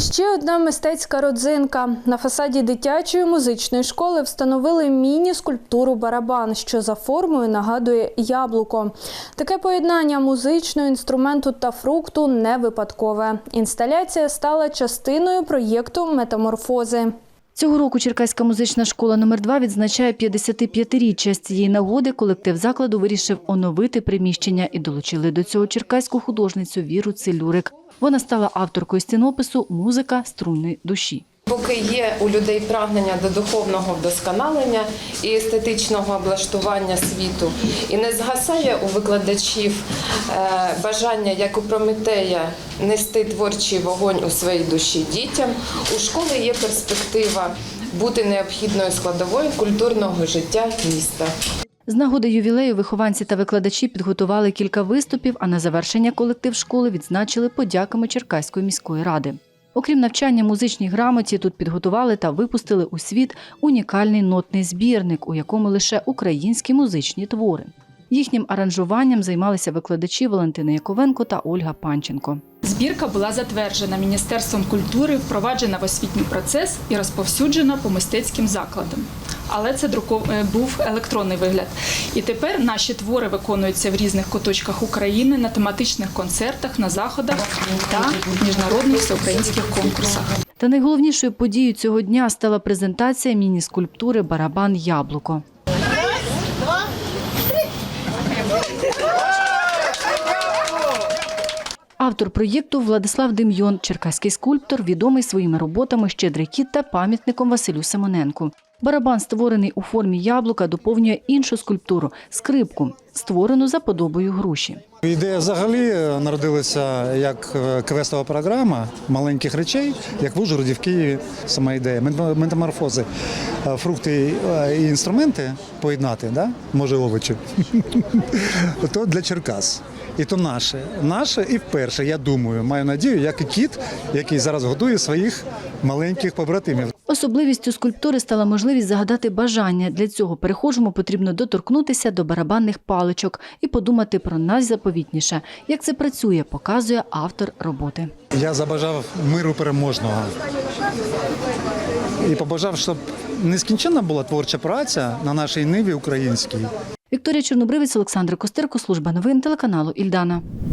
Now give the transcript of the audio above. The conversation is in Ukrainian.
Ще одна мистецька родзинка. На фасаді дитячої музичної школи встановили міні-скульптуру барабан, що за формою нагадує яблуко. Таке поєднання музичного інструменту та фрукту не випадкове. Інсталяція стала частиною проєкту метаморфози. Цього року Черкаська музична школа номер 2 відзначає 55-річчя. З цієї нагоди колектив закладу вирішив оновити приміщення і долучили до цього черкаську художницю Віру Целюрик. Вона стала авторкою стінопису Музика струнної душі. Поки є у людей прагнення до духовного вдосконалення і естетичного облаштування світу, і не згасає у викладачів е, бажання, як у Прометея, нести творчий вогонь у своїй душі дітям, у школи є перспектива бути необхідною складовою культурного життя міста. З нагоди ювілею вихованці та викладачі підготували кілька виступів, а на завершення колектив школи відзначили подяками Черкаської міської ради. Окрім навчання музичній грамоті, тут підготували та випустили у світ унікальний нотний збірник, у якому лише українські музичні твори. Їхнім аранжуванням займалися викладачі Валентина Яковенко та Ольга Панченко. Збірка була затверджена Міністерством культури, впроваджена в освітній процес і розповсюджена по мистецьким закладам. Але це друков... е, був електронний вигляд. І тепер наші твори виконуються в різних куточках України на тематичних концертах, на заходах та міжнародних всеукраїнських конкурсах. Та найголовнішою подією цього дня стала презентація міні-скульптури Барабан Яблуко. Автор проєкту Владислав Дем'йон, черкаський скульптор, відомий своїми роботами Щедрий кіт та пам'ятником Василю Симоненку. Барабан, створений у формі яблука, доповнює іншу скульптуру скрипку, створену за подобою груші. Ідея взагалі народилася як е, квестова програма маленьких речей, як в Ужгороді, в Києві. Сама ідея Мет- метаморфози. Е, Фрукти е, і інструменти поєднати, да? може овочі. То для Черкас. І то наше. Наше і вперше, я думаю, маю надію, як і кіт, який зараз годує своїх маленьких побратимів. Особливістю скульптури стала можливість загадати бажання. Для цього перехожому потрібно доторкнутися до барабанних паличок і подумати про найзаповітніше. Як це працює, показує автор роботи. Я забажав миру переможного. І побажав, щоб нескінченна була творча праця на нашій ниві українській. Вікторія Чорнобривець, Олександр Костерко, служба новин телеканалу Ільдана.